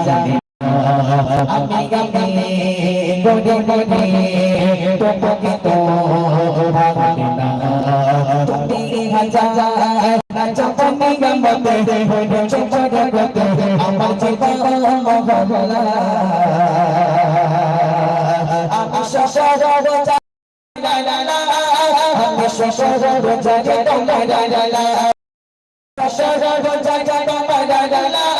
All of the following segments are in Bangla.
জানি আমি আমি গড়ে গড়ে তোমাকে তো ভাবি না তুমি হাজার চপনি গমতে চপর গতে আমার জীবন মহলা আমি শ্বশুর লা লা লা আমি শ্বশুর জাগে লা লা লা লা শ্বশুর জাগে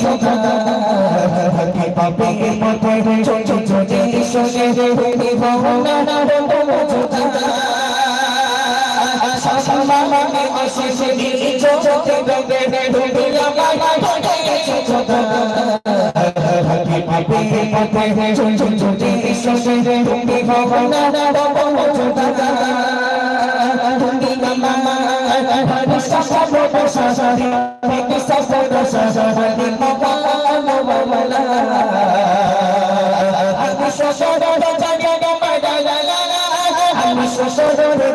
ছোটা পাপে মতে ছোট ছোট শোনে তুমি ভবনা ছোটা সম্মানে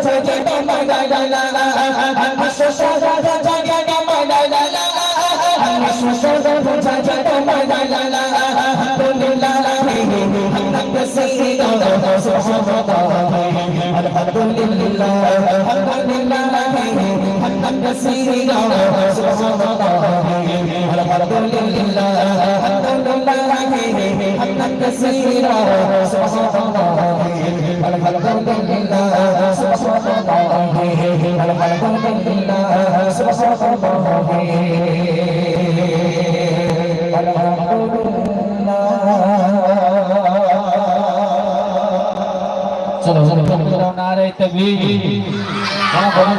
আশিকি চোখে চলো চলো চলো নারে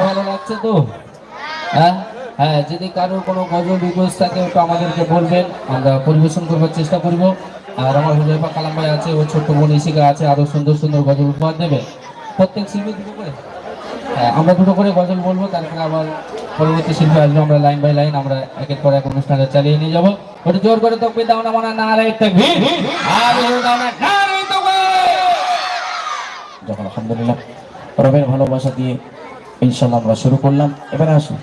ভালো লাগছে তো? হ্যাঁ হ্যাঁ যদি কারোর কোনো গজল রিকোয়েস্ট থাকে ওটা আমাদেরকে বলবেন। আমরা পরিবেশন করবার চেষ্টা করব। আর আমার হুজাইফা কালাম ভাই আছে, ও ছোট্ট বোন ইশিকা আছে, আরও সুন্দর সুন্দর গজল উপহার দেবে। প্রত্যেক হ্যাঁ আমরা দুটো করে গজল বলব, তারপরে আবার পরবর্তী শিল্পী আসবে, আমরা লাইন বাই লাইন, আমরা একের পর এক অনুষ্ঠানটা চালিয়ে নিয়ে যাব। ওটা জোর করে তকবি দাও না না যখন আলহামদুলিল্লাহ রবের ভালোবাসা দিয়ে ইনশাল্লাহ আমরা শুরু করলাম। এবারে আসুন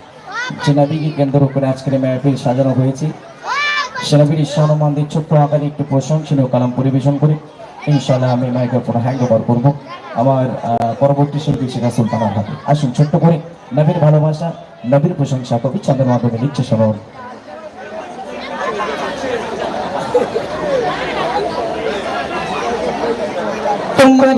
যে নবীকে কেন্দ্র করে আজকের মেহফিল সাজানো হয়েছে। সে নবীর সম্মানদের ছোট্ট আকারে একটু প্রশংসনীয় কালাম পরিবেশন করে। ইনশাল্লাহ আমি মাইক্রোফোন হ্যান্ড ওভার করব। আমার পরবর্তী শিল্পী শেখা সুলতানার হাতে। আসুন ছোট্ট করে নবীর ভালোবাসা, নবীর প্রশংসা, কবি চাঁদের মাধ্যমে নিচ্ছে সবার তোমার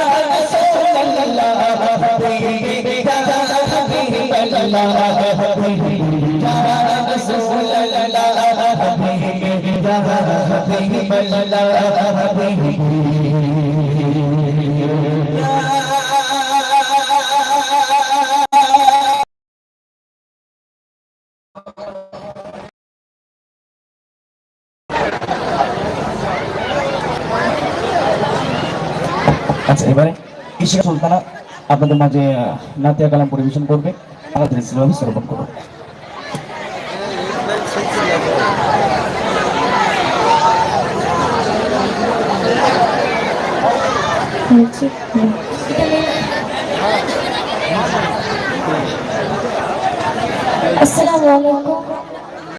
আচ্ছা এবারে ইশিকা সুলতানা আপনাদের মাঝে নাতিয়া কালাম পরিবেশন করবে। আমাদের ইসলামী শ্রবণ করো আসসালামু আলাইকুম।